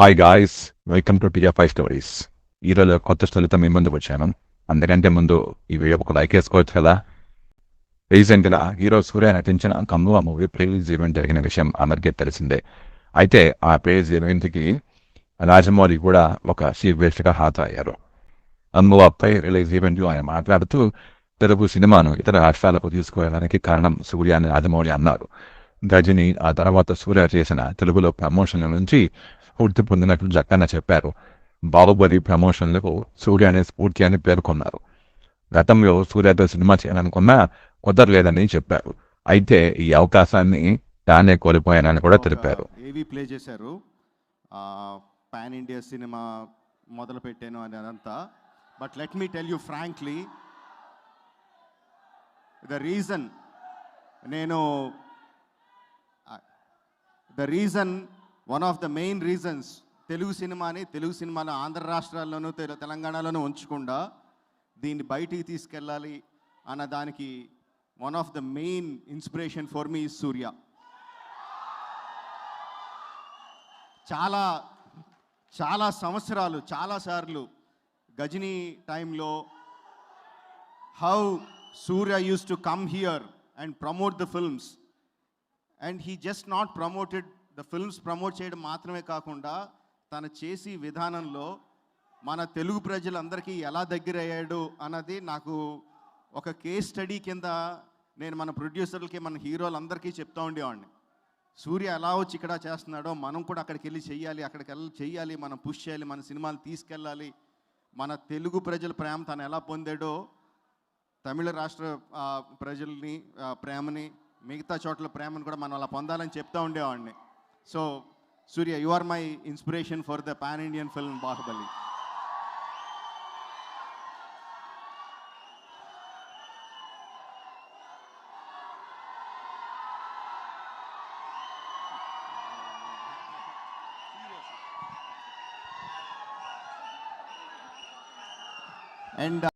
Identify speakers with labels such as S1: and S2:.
S1: Hi guys welcome to Piya five stories ఈరోజు కొత్త స్టోరీతో మీ ముందు వచ్చాను అందుకంటే ముందు ఈ వీడియో ఒక లైక్ వేసుకోవచ్చు కదా రీసెంట్గా హీరో సూర్య నటించిన కమ్మువా మూవీ ప్రీలీజ్ ఈవెంట్ జరిగిన విషయం అందరికీ తెలిసిందే అయితే ఆ ప్రీలీజ్ ఈవెంట్కి రాజమౌళి కూడా ఒక చీఫ్ గెస్ట్గా హాజరయ్యారు అమ్మువాపై రిలీజ్ ఈవెంట్ ఆయన మాట్లాడుతూ తెలుగు సినిమాను ఇతర రాష్ట్రాలకు తీసుకువెళ్ళడానికి కారణం సూర్య అని రాజమౌళి అన్నారు రజని ఆ తర్వాత సూర్య చేసిన తెలుగులో ప్రమోషన్ల నుంచి స్ఫూర్తి పొందినట్లు జక్కన్న చెప్పారు బాహుబలి ప్రమోషన్లకు సూర్య అనే స్ఫూర్తి అని పేర్కొన్నారు గతంలో సూర్యతో సినిమా చేయాలనుకున్నా కుదరలేదని చెప్పారు అయితే ఈ అవకాశాన్ని తానే కోల్పోయానని కూడా తెలిపారు
S2: ఏవి ప్లే చేశారు పాన్ ఇండియా సినిమా మొదలు పెట్టాను అని అదంతా but let me tell you frankly the reason నేను the reason one of the main reasons Telugu సినిమాని తెలుగు సినిమాను ఆంధ్ర రాష్ట్రాల్లోనూ తెలంగాణలోనూ ఉంచకుండా దీన్ని బయటికి తీసుకెళ్ళాలి అన్న దానికి one of the main inspiration for me is Suriya చాలా చాలా సంవత్సరాలు చాలాసార్లు గజనీ టైంలో how Suriya uses to come here and promote the films and he just not promoted the films promote చేయడం మాత్రమే కాకుండా తను చేసే విధానంలో మన తెలుగు ప్రజలందరికీ ఎలా దగ్గర అయ్యాడు అన్నది నాకు ఒక కేస్ స్టడీ కింద నేను మన ప్రొడ్యూసర్లకి మన హీరోలందరికీ చెప్తా ఉండేవాడిని సూర్య ఎలా వచ్చి ఇక్కడ చేస్తున్నాడో మనం కూడా అక్కడికి వెళ్ళి చేయాలి అక్కడికి వెళ్ళి చేయాలి మనం పుష్ చేయాలి మన సినిమాలు తీసుకెళ్ళాలి మన తెలుగు ప్రజల ప్రేమ తను ఎలా పొందాడో తమిళ రాష్ట్ర ప్రజల్ని ప్రేమని మిగతా చోట్ల ప్రేమను కూడా మనం అలా పొందాలని చెప్తా ఉండేవాడిని So, Surya, you are my inspiration for the pan-Indian film Bahubali. And uh,